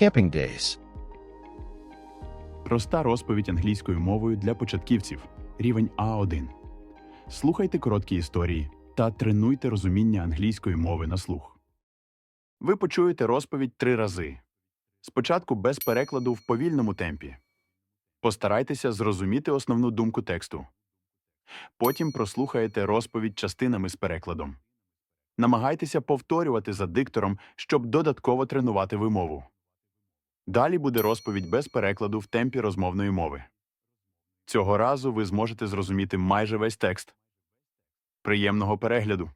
Camping days. Проста розповідь англійською мовою для початківців. Рівень А1. Слухайте короткі історії та тренуйте розуміння англійської мови на слух. Ви почуєте розповідь три рази. Спочатку без перекладу в повільному темпі. Постарайтеся зрозуміти основну думку тексту. Потім прослухаєте розповідь частинами з перекладом. Намагайтеся повторювати за диктором, щоб додатково тренувати вимову. Далі буде розповідь без перекладу в темпі розмовної мови. Цього разу ви зможете зрозуміти майже весь текст. Приємного перегляду!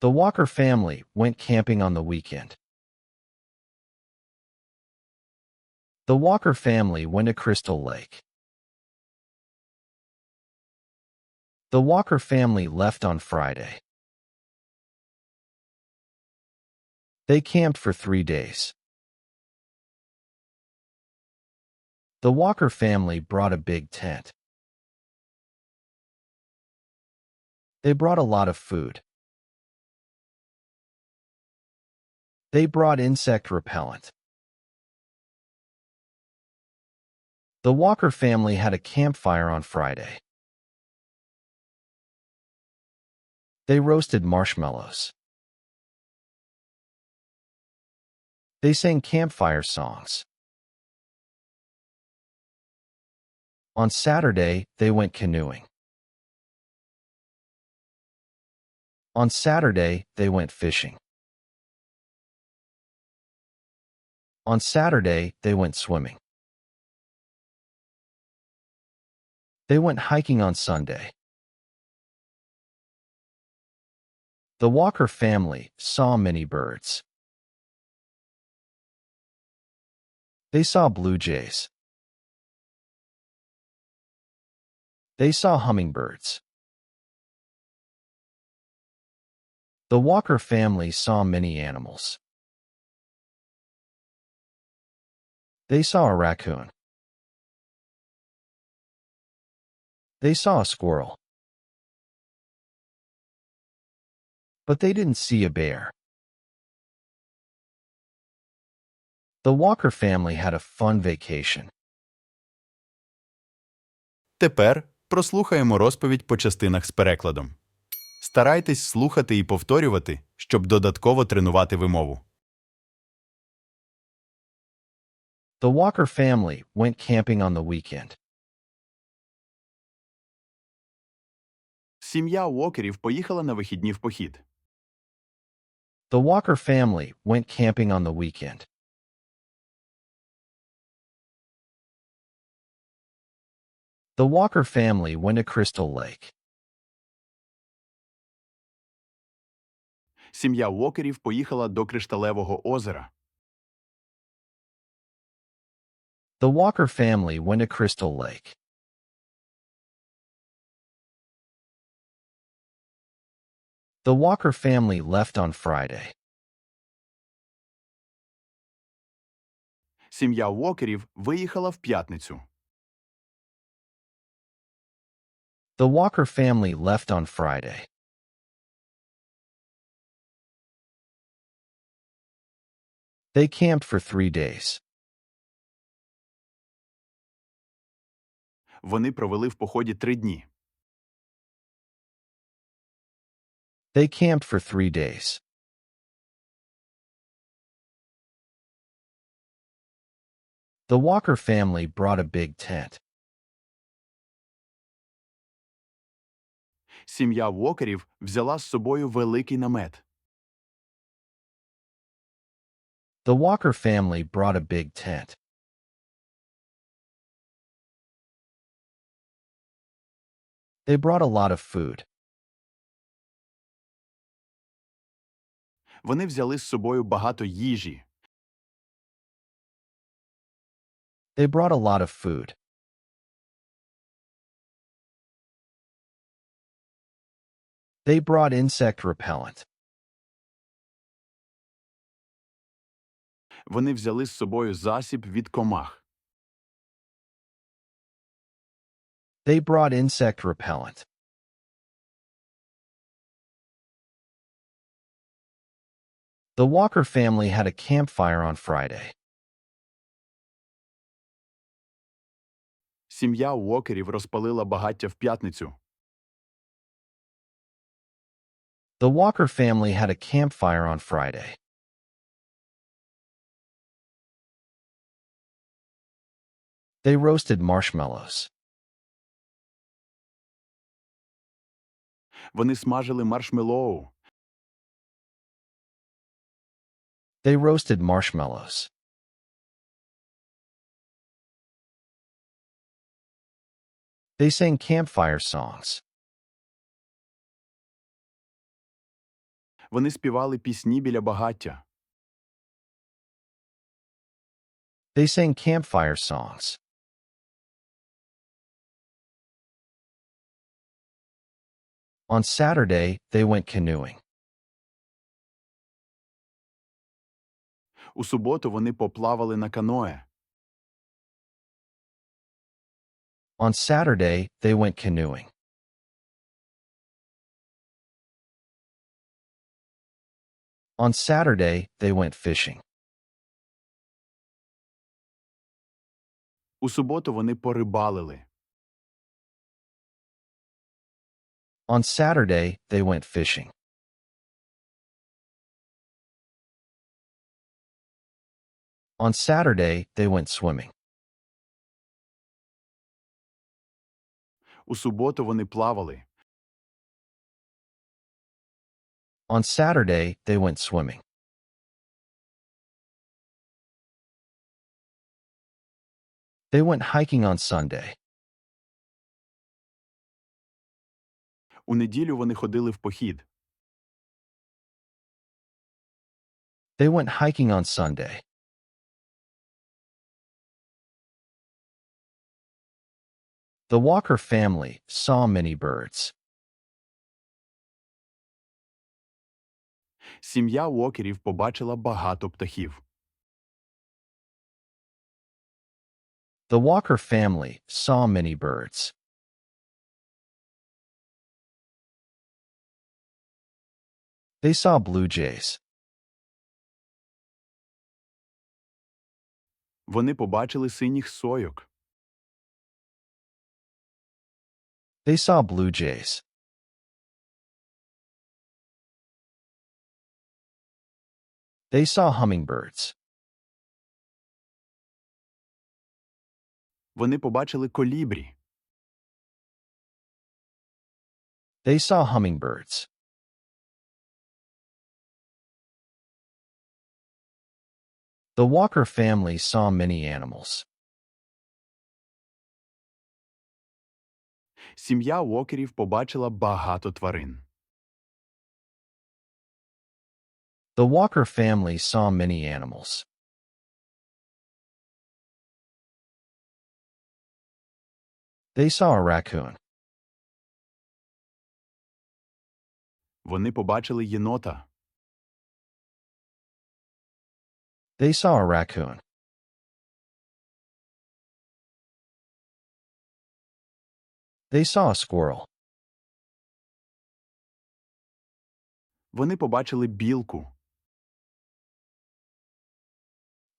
The Walker family went camping on the weekend. The Walker family went to Crystal Lake. The Walker family left on Friday. They camped for three days. The Walker family brought a big tent. They brought a lot of food. They brought insect repellent. The Walker family had a campfire on Friday. They roasted marshmallows. They sang campfire songs. On Saturday, they went canoeing. On Saturday, they went fishing. On Saturday, they went swimming. They went hiking on Sunday. The Walker family saw many birds. They saw blue jays. They saw hummingbirds. The Walker family saw many animals. They saw a raccoon. They saw a squirrel. But they didn't see a bear. The Walker family had a fun vacation. Тепер прослухаємо розповідь по частинах з перекладом. Старайтесь слухати і повторювати, щоб додатково тренувати вимову. The Walker family went camping on the weekend. Сім'я Уокерів поїхала на вихідні в похід. The Walker family went camping on the weekend. The Walker family went to Crystal Lake. Сім'я Уокерів поїхала до Кришталевого озера. The Walker family went to Crystal Lake. The Walker family left on Friday. Сім'я Уокерів виїхала в п'ятницю. The Walker family left on Friday. They camped for three days. Вони провели в поході три дні. They camped for three days. The Walker family brought a big tent. Сім'я Уокерів взяла з собою великий намет. The Walker family brought a big tent. They brought a lot of food. Вони взяли з собою багато їжі. They brought a lot of food. They brought insect repellent. Вони взяли з собою засіб від комах. They brought insect repellent. The Walker family had a campfire on Friday. Сім'я Уокерів розпалила багаття в п'ятницю. The Walker family had a campfire on Friday. They roasted marshmallows. Вони смажили маршмеллоу. They roasted marshmallows. They sang campfire songs. Вони співали пісні біля багаття. They sang campfire songs. On Saturday, they went canoeing. У суботу вони поплавали на каное. On Saturday, they went canoeing. On Saturday, they went fishing. У суботу вони порибалили. On Saturday, they went fishing. On Saturday, they went swimming. У суботу вони плавали. On Saturday, they went swimming. They went hiking on Sunday. У неділю вони ходили в похід. They went hiking on Sunday. The Walker family saw many birds. Сім'я Уокерів побачила багато птахів. The Walker family saw many birds. They saw blue jays. Вони побачили синіх сойок. They saw blue jays. They saw hummingbirds. Вони побачили колібрі. They saw hummingbirds. The Walker family saw many animals. Сім'я Уокерів побачила багато тварин. The Walker family saw many animals. They saw a raccoon. Вони побачили єнота. They saw a raccoon. They saw a squirrel. Вони побачили білку.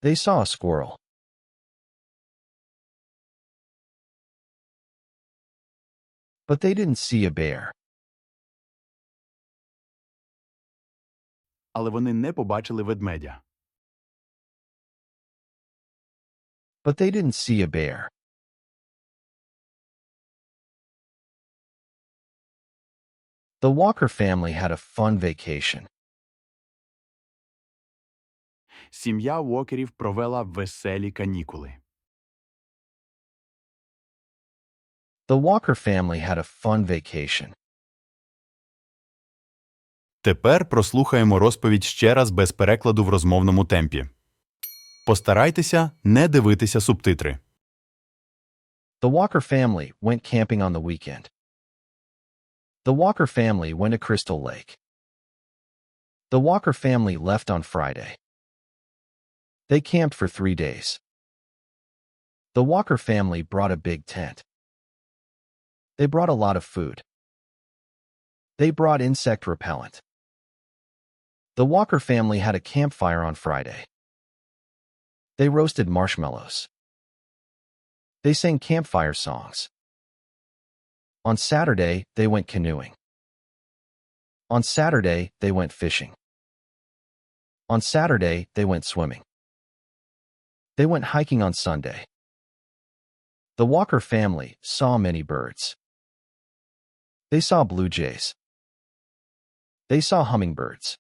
They saw a squirrel. But they didn't see a bear. Але вони не побачили ведмедя. But they didn't see a bear. The Walker family had a fun vacation. Сім'я Уокерів провела веселі канікули. The Walker family had a fun vacation. Тепер прослухаємо розповідь ще раз без перекладу в розмовному темпі. Постарайтеся не дивитися субтитри. The Walker family went camping on the weekend. The Walker family went to Crystal Lake. The Walker family left on Friday. They camped for three days. The Walker family brought a big tent. They brought a lot of food. They brought insect repellent. The Walker family had a campfire on Friday. They roasted marshmallows. They sang campfire songs. On Saturday, they went canoeing. On Saturday, they went fishing. On Saturday, they went swimming. They went hiking on Sunday. The Walker family saw many birds. They saw blue jays. They saw hummingbirds.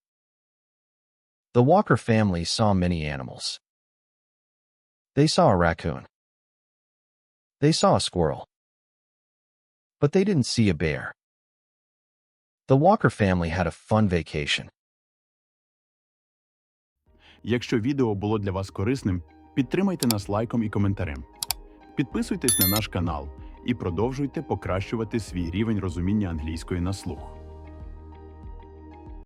The Walker family saw many animals. They saw a raccoon. They saw a squirrel. But they didn't see a bear. The Walker family had a fun vacation. Якщо відео було для вас корисним, підтримайте нас лайком і коментарем. Підписуйтесь на наш канал і продовжуйте покращувати свій рівень розуміння англійської на слух.